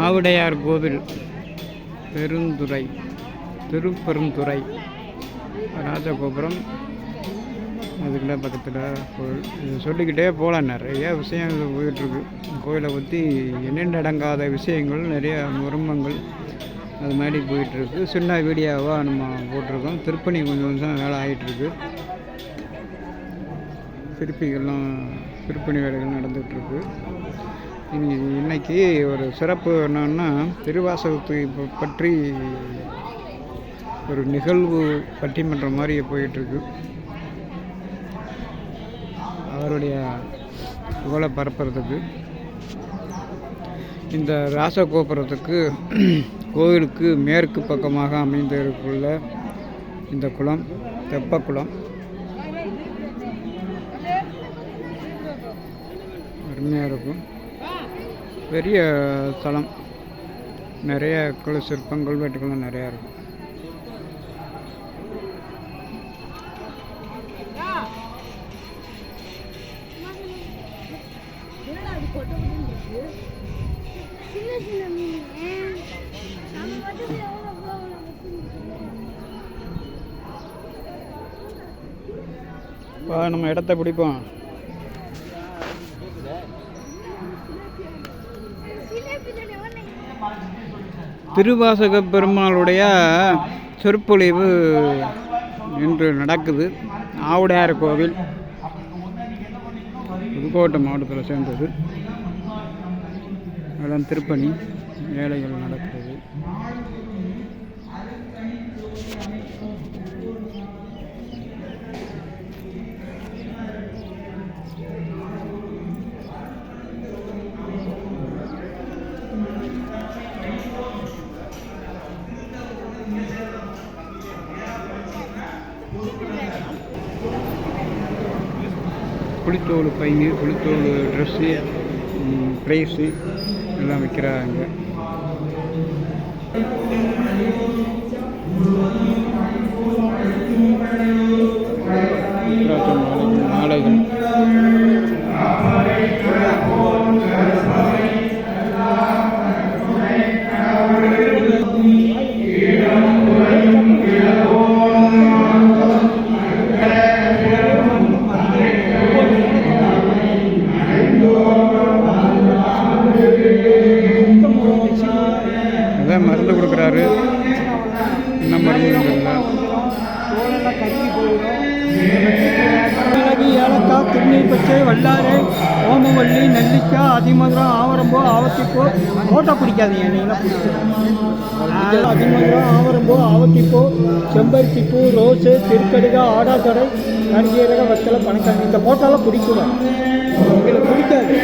ஆவுடையார் கோவில் பெருந்துறை திருப்பெருந்துறை ராஜகோபுரம். அதுக்குள்ள பக்கத்தில் கோவில். சொல்லிக்கிட்டே போகலாம் நிறைய விஷயம் போயிட்டுருக்கு. கோயிலை பற்றி எண்ணெண்டு அடங்காத விஷயங்கள் நிறைய மர்மங்கள் அது மாதிரி போயிட்டுருக்கு. சின்ன வீடியோவாக நம்ம போட்டிருக்கோம். திருப்பணி கொஞ்சம் கொஞ்சம் வேலை ஆகிட்டுருக்கு திருப்பிகள்லாம் திருப்பணி வேலைகள் நடந்துகிட்ருக்கு இன்னைக்கு ஒரு சிறப்பு என்னன்னா திருவாசகத்தை பற்றி ஒரு நிகழ்வு பட்டிமன்றம் மாதிரி போயிட்டுருக்கு. அவருடைய புகழை பரப்புறதுக்கு. இந்த ராசகோபுரத்துக்கு கோவிலுக்கு மேற்கு பக்கமாக அமைந்திருக்குள்ள இந்த குளம் தெப்பக்குளம் அருமையாக இருக்கும். பெரிய தலம் நிறைய குல சிற்பங்கள் கல்வெட்டுகளும் நிறையா இருக்கும் இப்போ நம்ம இடத்த பிடிப்போம். திருவாசக பெருமாளுடைய சொற்பொழிவு இன்று நடக்குது. ஆவுடையார் கோவில் புதுக்கோட்டை மாவட்டத்தில் சேர்ந்தது. இடம் திருப்பணி வேலைகள் நடக்கிறது. புளித்தோல் பையன் புளித்தோல் ட்ரெஸ்ஸு ப்ரைஸு எல்லாம் விற்கிறாங்க அதான் என்ன மருந்து மிளகு ஏலக்காய் திருநீர் பச்சை வல்லாறு ஓமவல்லி நெல்லிக்காய் அதிமதுரம் ஆவரம்பூ ஆவத்திப்பூ ஃபோட்டோ பிடிக்காதீங்க நீங்களாம் பிடிக்கும் அதிமதுரம் ஆவரம்பூ ஆவத்திப்பூ செம்பருத்திப்பூ ரோஸு திருக்கடுகா ஆடாத்தொடை கரிஜீரக வத்தலை பணக்காங்க இந்த ஃபோட்டோலாம் பிடிக்கூடாது உங்களுக்கு பிடிக்காது.